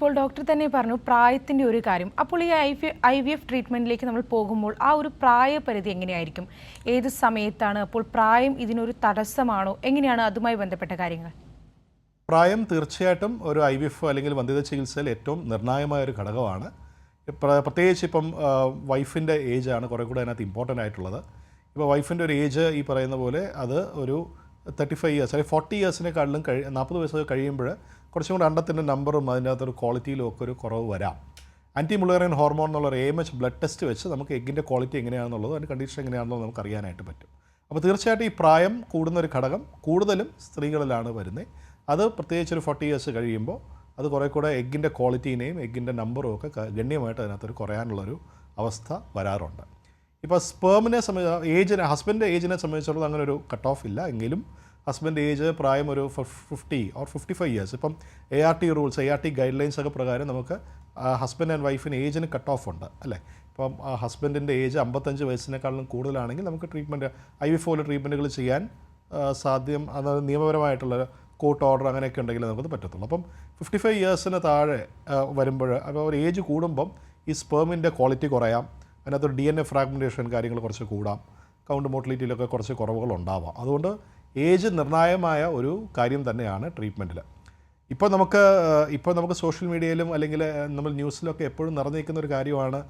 ഇപ്പോൾ ഡോക്ടർ തന്നെ പറഞ്ഞു പ്രായത്തിന്റെ ഒരു കാര്യം. അപ്പോൾ ഈ I V I V F ട്രീറ്റ്മെന്റിലേക്ക് നമ്മൾ പോകുമ്പോൾ ആ ഒരു പ്രായപരിധി എങ്ങനെയായിരിക്കും? ഏത് സമയത്താണ്? അപ്പോൾ പ്രായം ഇതിനൊരു തടസ്സമാണോ? എങ്ങനെയാണ് അതുമായി ബന്ധപ്പെട്ട കാര്യങ്ങൾ? പ്രായം തീർച്ചയായിട്ടും ഒരു ഐ വി എഫ് അല്ലെങ്കിൽ വന്ധ്യത ചികിത്സയിൽ ഏറ്റവും നിർണായകമായ ഒരു ഘടകമാണ്. പ്രത്യേകിച്ച് ഇപ്പം വൈഫിന്റെ ഏജാണ് കുറേ കൂടെ അതിനകത്ത് ഇമ്പോർട്ടന്റ് ആയിട്ടുള്ളത്. ഇപ്പോൾ വൈഫിന്റെ ഒരു ഏജ് ഈ പറയുന്ന പോലെ അത് ഒരു തേർട്ടി ഫൈവ് ഇയേഴ്സ് അല്ലെങ്കിൽ ഫോർട്ടി ഇയേഴ്സിനെക്കാളിലും കഴി നാൽപ്പത് വയസ്സ് കഴിയുമ്പോൾ കുറച്ചും കൂടെ അണ്ടത്തിന്റെ നമ്പറും അതിന്റെ അകത്തൊരു ക്വാളിറ്റിയിലും ഒക്കെ ഒരു കുറവ് വരാം. ആന്റി മുളേറിയൻ ഹോർമോൺ എന്നുള്ള ഒരു എം എച്ച് ബ്ലഡ് ടെസ്റ്റ് വെച്ച് നമുക്ക് എഗ്ഗിന്റെ ക്വാളിറ്റി എങ്ങനെയാണെന്നുള്ളത് അതിന്റെ കണ്ടീഷൻ എങ്ങനെയാണെന്നുള്ളത് നമുക്ക് അറിയാനായിട്ട് പറ്റും. അപ്പോൾ തീർച്ചയായിട്ടും ഈ പ്രായം കൂടുന്ന ഒരു ഘടകം കൂടുതലും സ്ത്രീകളിലാണ് വരുന്നത്. അത് പ്രത്യേകിച്ച് ഒരു ഫോർട്ടി ഇയേഴ്സ് കഴിയുമ്പോൾ അത് കുറേ കൂടെ എഗ്ഗിന്റെ ക്വാളിറ്റീനെയും എഗ്ഗിന്റെ നമ്പറും ഒക്കെ ഗണ്യമായിട്ട് അതിനകത്തൊരു കുറയാനുള്ളൊരു അവസ്ഥ വരാറുണ്ട്. ഇപ്പോൾ സ്പേമിനെ സംബന്ധിച്ച് ഏജിനെ ഹസ്ബൻഡ് ഏജിനെ സംബന്ധിച്ചിടത്തോളം അങ്ങനെ ഒരു കട്ട് ഓഫ് ഇല്ല. എങ്കിലും ഹസ്ബൻഡ് ഏജ് പ്രായം ഒരു fifty or fifty five years ഇപ്പം A R T rules A R T guidelines ഒക്കെ പ്രകാരം നമുക്ക് ഹസ്ബൻഡ് ആൻഡ് വൈഫിന് ഏജിന് കട്ട് ഓഫ് ഉണ്ട് അല്ലേ? ഇപ്പം ഹസ്ബൻഡിന്റെ ഏജ് അമ്പത്തഞ്ച് വയസ്സിനേക്കാളും കൂടുതലാണെങ്കിൽ നമുക്ക് ട്രീറ്റ്മെന്റ് ഐ വി ഫോൽ ട്രീറ്റ്മെന്റുകൾ ചെയ്യാൻ സാധ്യം അതായത് നിയമപരമായിട്ടുള്ള കോർട്ട് ഓർഡർ അങ്ങനെയൊക്കെ ഉണ്ടെങ്കിൽ നമുക്കത് പറ്റത്തുള്ളൂ. അപ്പം ഫിഫ്റ്റി ഫൈവ് ഇയേഴ്സിന് താഴെ വരുമ്പോൾ അപ്പോൾ ഒരു ഏജ് കൂടുമ്പം ഈ സ്പേമിന്റെ ക്വാളിറ്റി കുറയാം. അതിനകത്ത് ഡി എൻ എ ഫ്രാഗ്മെന്റേഷൻ കാര്യങ്ങൾ കുറച്ച് കൂടാം. കൗണ്ട് മോട്ടിലിറ്റിയിലൊക്കെ കുറച്ച് കുറവുകൾ ഉണ്ടാവാം അതുകൊണ്ട് ഏജ് നിർണായകമായ ഒരു കാര്യം തന്നെയാണ് ട്രീറ്റ്മെന്റിൽ ഇപ്പോൾ നമുക്ക് ഇപ്പോൾ നമുക്ക് സോഷ്യൽ മീഡിയയിലും അല്ലെങ്കിൽ നമ്മൾ ന്യൂസിലൊക്കെ എപ്പോഴും നിറഞ്ഞിരിക്കുന്ന ഒരു കാര്യമാണ്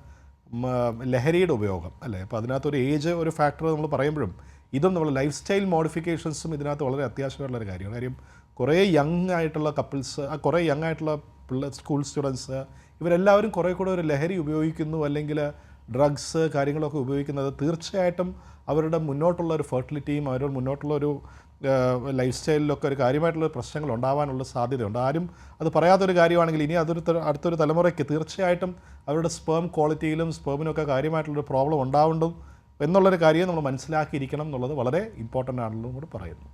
ലഹരിയുടെ ഉപയോഗം അല്ലേ? അപ്പോൾ അതിനകത്തൊരു ഏജ് ഒരു ഫാക്ടർ നമ്മൾ പറയുമ്പോഴും ഇതും നമ്മൾ ലൈഫ് സ്റ്റൈൽ മോഡിഫിക്കേഷൻസും ഇതിനകത്ത് വളരെ അത്യാവശ്യമുള്ളൊരു കാര്യമാണ്. കാര്യം കുറേ യങ് ആയിട്ടുള്ള കപ്പിൾസ് കുറേ യങ് ആയിട്ടുള്ള പിള്ളേർ സ്കൂൾ സ്റ്റുഡൻസ് ഇവരെല്ലാവരും കുറേ കൂടെ ഒരു ലഹരി ഉപയോഗിക്കുന്നു അല്ലെങ്കിൽ ഡ്രഗ്സ് കാര്യങ്ങളൊക്കെ ഉപയോഗിക്കുന്നത് തീർച്ചയായിട്ടും അവരുടെ മുന്നോട്ടുള്ള ഒരു ഫെർട്ടിലിറ്റിയും അവരുടെ മുന്നോട്ടുള്ള ഒരു ലൈഫ് സ്റ്റൈലിലൊക്കെ ഒരു കാര്യമായിട്ടുള്ള പ്രശ്നങ്ങൾ ഉണ്ടാവാനുള്ള സാധ്യതയുണ്ട്. ആരും അത് പറയാത്തൊരു കാര്യമാണെങ്കിൽ ഇനി അതൊരു അടുത്തൊരു തലമുറയ്ക്ക് തീർച്ചയായിട്ടും അവരുടെ സ്പേം ക്വാളിറ്റിയിലും സ്പേമിനൊക്കെ കാര്യമായിട്ടുള്ളൊരു പ്രോബ്ലം ഉണ്ടാവുണ്ടും എന്നുള്ളൊരു കാര്യം നമ്മൾ മനസ്സിലാക്കിയിരിക്കണം എന്നുള്ളത് വളരെ ഇമ്പോർട്ടന്റ് ആണെന്നും കൂടി പറയുന്നു.